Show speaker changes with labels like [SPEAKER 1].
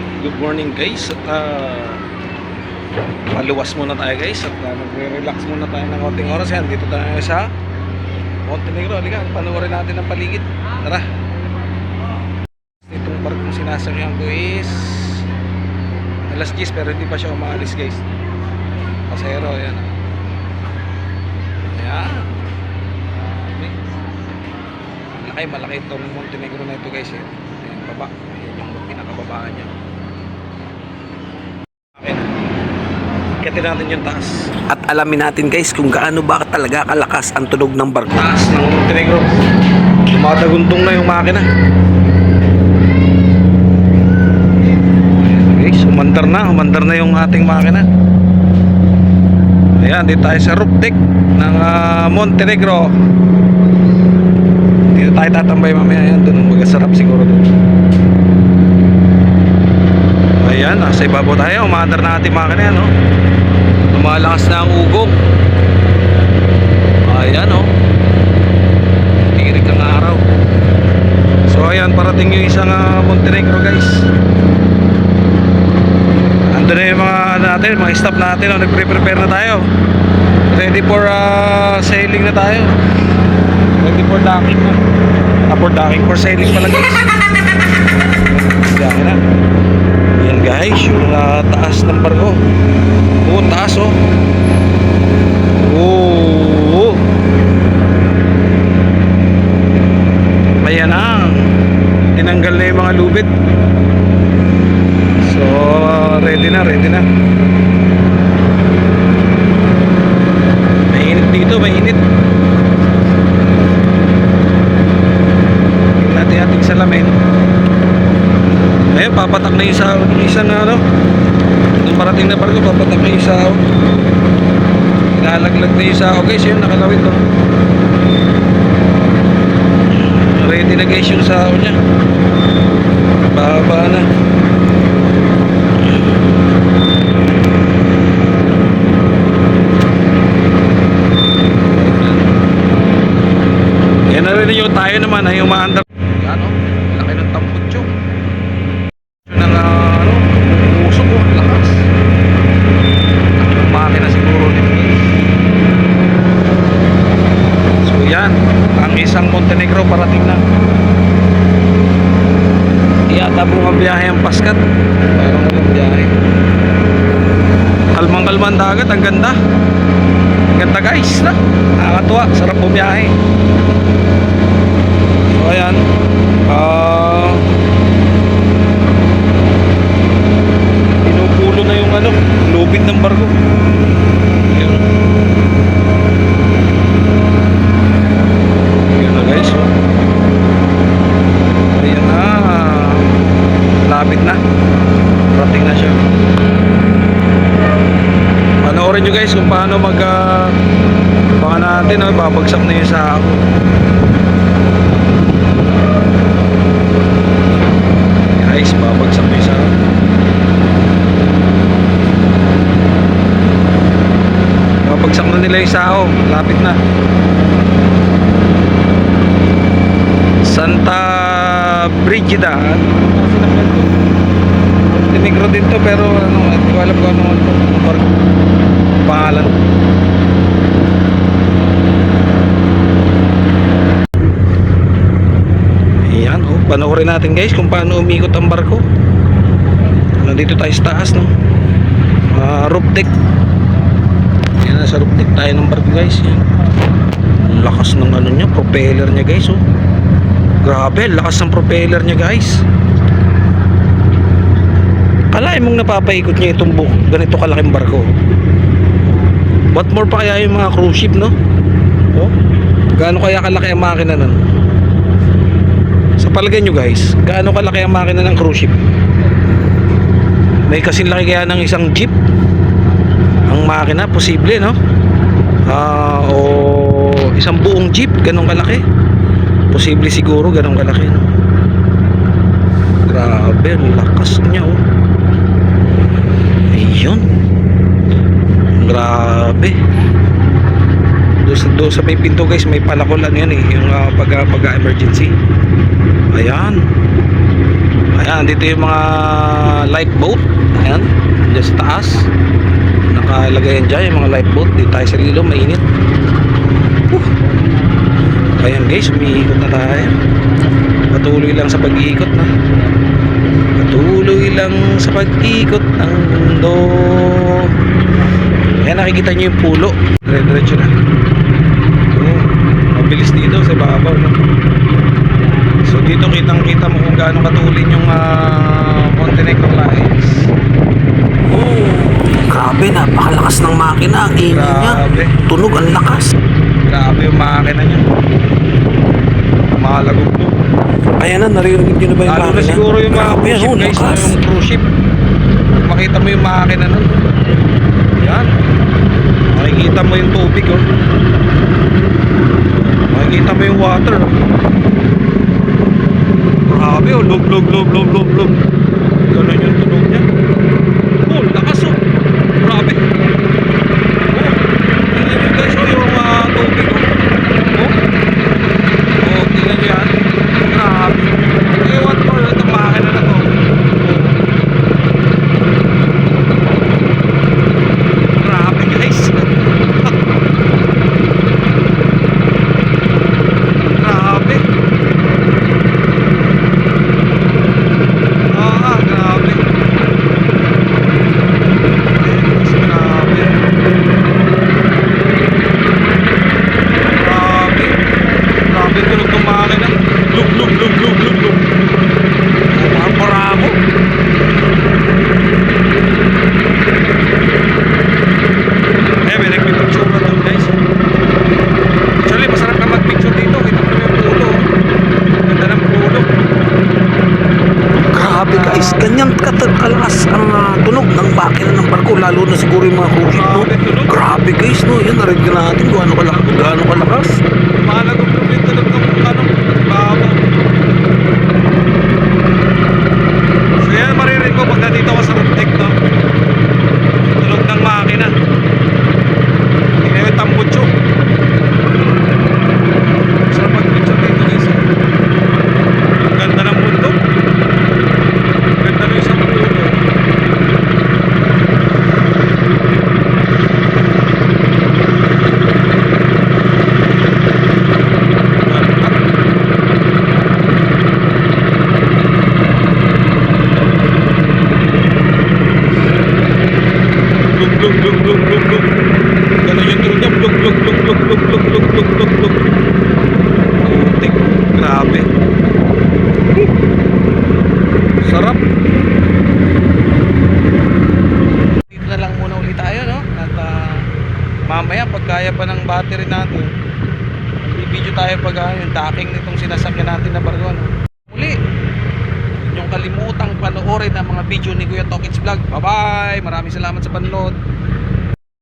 [SPEAKER 1] Ayan, good morning guys. At uh, paluwas muna tayo guys. At uh, magre-relax muna tayo ng konting oras. Yan, dito tayo sa Montenegro. Halika, panoorin natin ang paligid. Tara. Itong barkong sinasakyan ko is alas 10 pero hindi pa siya umaalis guys. Pasero, ayan. Ayan. Malaki, malaki itong Montenegro na ito guys. Ayan, ayan baba. Ayan yung pinakababaan niya. Kitin natin yung taas.
[SPEAKER 2] At alamin natin guys kung gaano ba talaga kalakas ang tunog ng barko.
[SPEAKER 1] Taas ng Montenegro. Tumataguntong na yung makina. Ayan, guys, umandar na. Umandar na yung ating makina. Ayan, dito tayo sa roof deck ng ah, Montenegro. Dito tayo tatambay mamaya. Ayan, doon magasarap siguro doon. Ayan, nasa ibabaw tayo. Umandar na ating makina yan, no? Lumalakas na ang ugong. Ayan, oh. Tirik ang araw. So, ayan, parating yung isang ah, Montenegro, guys. Ando na yung mga ano natin, mga staff natin, oh, nagpre-prepare na tayo. Ready for ah, sailing na tayo. Ready for docking na. Ah, for docking, for sailing pala, guys. Diyan na. Guys, yung ah, taas ng barko. Oo, taas oh. Oo. Ayan na. Tinanggal na yung mga lubid. So, ready na, ready na. Mainit dito, mainit. Tingnan natin ating salamin. Ayun, papatak na yung sa yung isa na ano. Nung parating na barko, papatak na yung sao. Lalaglag na yung sao guys, yun, nakalawit to. Ready na guys yung sao niya. Baba na. Yan na rin yung tayo naman ay umaandar. Montenegro parating na. Iyata po ang biyahe ang Paskat. Parang walang biyahe. Kalmang-kalman dagat, ang ganda. Ang ganda guys, na. Nakakatuwa, sarap bumiyahe. So ayan. Ah pinupulo na yung ano, lubid ng barko. Ayan. Ayan na guys. oh. Ayan na. Lapit na. Rating na siya. Panoorin nyo guys kung paano mag uh, baka natin oh, babagsak na yung sa guys babagsak na yung sa babagsak na nila yung sao. Lapit na. Santa Brigida. Montenegro din to pero ano, hindi ko alam kung ano ano pangalan Ayan, oh, panoorin natin guys kung paano umikot ang barko. Nandito tayo sa taas, no? Ah, roof deck. Yan, nasa roof deck tayo ng barko guys. Yan. Lakas ng ano niya, propeller niya guys, oh. Grabe, lakas ng propeller niya guys. Kalahin mong napapaikot niya itong book, ganito kalaking barko. What more pa kaya yung mga cruise ship, no? Oh, gaano kaya kalaki ang makina nun? Sa palagay nyo guys, gaano kalaki ang makina ng cruise ship? May kasing laki kaya ng isang jeep? Ang makina, posible no? Ah, o isang buong jeep, ganong kalaki? Posible siguro ganong kalaki no? Grabe, ang lakas niya oh. Ayun. Grabe. Doon sa, doon sa may pinto guys, may palakol yan eh, yung uh, pag, pag emergency. Ayan. Ayan, Yan, dito yung mga lifeboat. Ayan, dyan sa taas. Nakalagay yan dyan yung mga lifeboat. Dito tayo sa lilo, mainit. Whew. Ayan guys, umiikot na tayo. Patuloy lang sa pag-iikot na. Patuloy lang sa pag-ikot ng mundo. Ayan, nakikita nyo yung pulo. Dire-diretso na. Mabilis dito sa babaw. No? So dito kitang kita mo kung gaano katulin yung ah, Montenegro Lines. Oh,
[SPEAKER 2] Grabe, napakalakas ng makina. Ang ingay niya. Tunog, ang lakas.
[SPEAKER 1] Grabe yung makina niya. Malagog mo.
[SPEAKER 2] Ayan na, naririnig niyo na ba yung
[SPEAKER 1] Lalo na
[SPEAKER 2] makina?
[SPEAKER 1] siguro yung mga
[SPEAKER 2] Grabe,
[SPEAKER 1] cruise ship
[SPEAKER 2] oh,
[SPEAKER 1] guys,
[SPEAKER 2] lakas.
[SPEAKER 1] yung cruise ship. Makita mo yung makina nun. Yan. Makikita mo yung tubig oh. Makikita mo yung water oh. Grabe oh, log log log log log log. nanonood na
[SPEAKER 2] siguro yung mga kurso. No?
[SPEAKER 1] Grabe
[SPEAKER 2] guys, no? Yan, narinig natin kung ano kalaki, gaano
[SPEAKER 1] kalaki mamaya, pag kaya pa ng battery natin, i-video tayo pag ah, yung docking nitong sinasakyan natin na barko, no? Muli, niyong kalimutang panoorin ang mga video ni Kuya Tokits Vlog. Bye-bye! Maraming salamat sa panonood.